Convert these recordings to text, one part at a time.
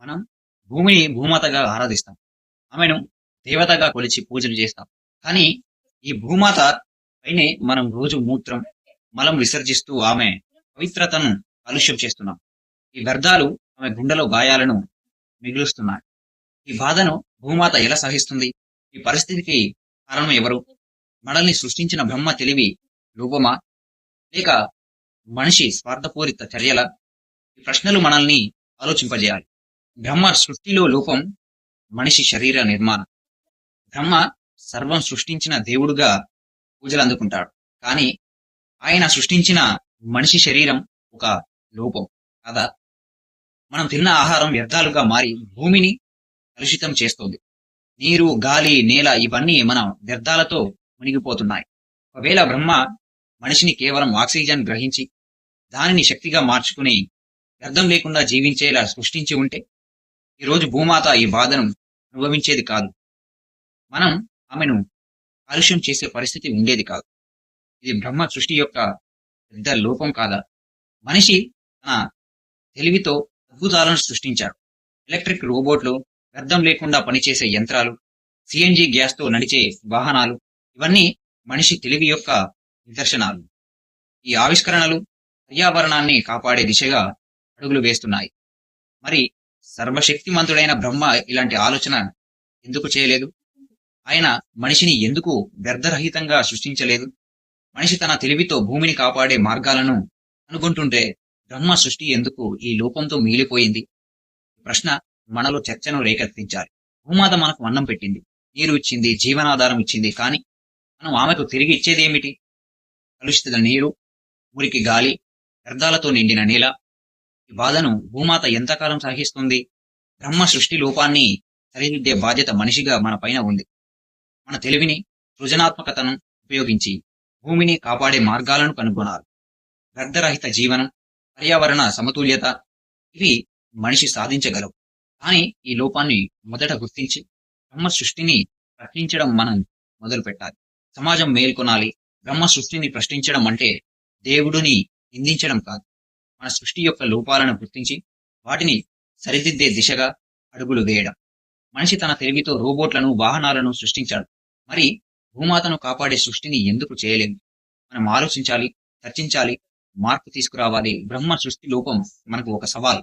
మనం భూమిని భూమాతగా ఆరాధిస్తాం. ఆమెను దేవతగా కొలిచి పూజలు చేస్తాం. కానీ ఈ భూమాత పైనే మనం రోజు మూత్రం మలం విసర్జిస్తూ ఆమె పవిత్రతను కాలుష్యం చేస్తున్నాం. ఈ వ్యర్థాలు ఆమె గుండెలో గాయాలను మిగులుస్తున్నాయి. ఈ బాధను భూమాత ఎలా సహిస్తుంది? ఈ పరిస్థితికి కారణం ఎవరు? మనల్ని సృష్టించిన బ్రహ్మ తెలివి రూపమా లేక మనిషి స్వార్థపూరిత చర్యల? ఈ ప్రశ్నలు మనల్ని ఆలోచింపజేయాలి. బ్రహ్మ సృష్టిలో లోపం మనిషి శరీర నిర్మాణం. బ్రహ్మ సర్వం సృష్టించిన దేవుడుగా పూజలు అందుకుంటాడు. కానీ ఆయన సృష్టించిన మనిషి శరీరం ఒక లోపం కదా? మనం తిన్న ఆహారం వ్యర్థాలుగా మారి భూమిని కలుషితం చేస్తుంది. నీరు గాలి నేల ఇవన్నీ మన వ్యర్థాలతో మునిగిపోతున్నాయి. ఒకవేళ బ్రహ్మ మనిషిని కేవలం ఆక్సిజన్ గ్రహించి దానిని శక్తిగా మార్చుకుని వ్యర్థం లేకుండా జీవించేలా సృష్టించి ఉంటే ఈరోజు భూమాత ఈ బాధను అనుభవించేది కాదు. మనం ఆమెను కాలుష్యం చేసే పరిస్థితి ఉండేది కాదు. ఇది బ్రహ్మ సృష్టి యొక్క పెద్ద లోపం కాదా? మనిషి తన తెలివితో అద్భుతాలను సృష్టించాడు. ఎలక్ట్రిక్ రోబోట్లు వ్యర్థం లేకుండా పనిచేసే యంత్రాలు సిఎన్జి గ్యాస్తో నడిచే వాహనాలు ఇవన్నీ మనిషి తెలివి యొక్క నిదర్శనాలు. ఈ ఆవిష్కరణలు పర్యావరణాన్ని కాపాడే దిశగా అడుగులు వేస్తున్నాయి. మరి సర్వశక్తిమంతుడైన బ్రహ్మ ఇలాంటి ఆలోచన ఎందుకు చేయలేదు? ఆయన మనిషిని ఎందుకు వ్యర్థరహితంగా సృష్టించలేదు? మనిషి తన తెలివితో భూమిని కాపాడే మార్గాలను అనుకుంటుంటే బ్రహ్మ సృష్టి ఎందుకు ఈ లోపంతో మిగిలిపోయింది? ప్రశ్న మనలో చర్చను రేకెత్తించాలి. భూమాత మనకు అన్నం పెట్టింది. నీరు ఇచ్చింది జీవనాధారం ఇచ్చింది. కానీ మనం ఆమెకు తిరిగి ఇచ్చేదేమిటి కలుషిత నీరు మురికి గాలి వ్యర్థాలతో నిండిన నేల ఈ బాధను భూమాత ఎంతకాలం సహిస్తుంది బ్రహ్మ సృష్టి లోపాన్ని సరిదిద్దే బాధ్యత మనిషిగా మన పైన ఉంది. మన తెలివిని సృజనాత్మకతను ఉపయోగించి భూమిని కాపాడే మార్గాలను కనుగొనాలి. వ్యర్థరహిత జీవనం పర్యావరణ సమతుల్యత ఇవి మనిషి సాధించగలవు. కానీ ఈ లోపాన్ని మొదట గుర్తించి బ్రహ్మ సృష్టిని ప్రశ్నించడం మనం మొదలు పెట్టాలి సమాజం మేల్కొనాలి. బ్రహ్మ సృష్టిని ప్రశ్నించడం అంటే దేవుడిని నిందించడం కాదు. మన సృష్టి యొక్క లోపాలను గుర్తించి వాటిని సరిదిద్దే దిశగా అడుగులు వేయడం. మనిషి తన తెలివితో రోబోట్లను వాహనాలను సృష్టించాడు. మరి భూమాతను కాపాడే సృష్టిని ఎందుకు చేయలేదు? మనం ఆలోచించాలి చర్చించాలి మార్పు తీసుకురావాలి. బ్రహ్మ సృష్టి లోపం మనకు ఒక సవాల్.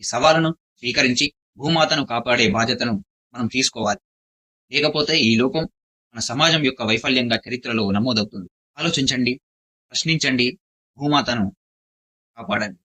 ఈ సవాలును స్వీకరించి భూమాతను కాపాడే బాధ్యతను మనం తీసుకోవాలి. లేకపోతే ఈ లోపం మన సమాజం యొక్క వైఫల్యంగా చరిత్రలో నమోదవుతుంది. ఆలోచించండి ప్రశ్నించండి భూమాతను. Ah, aparente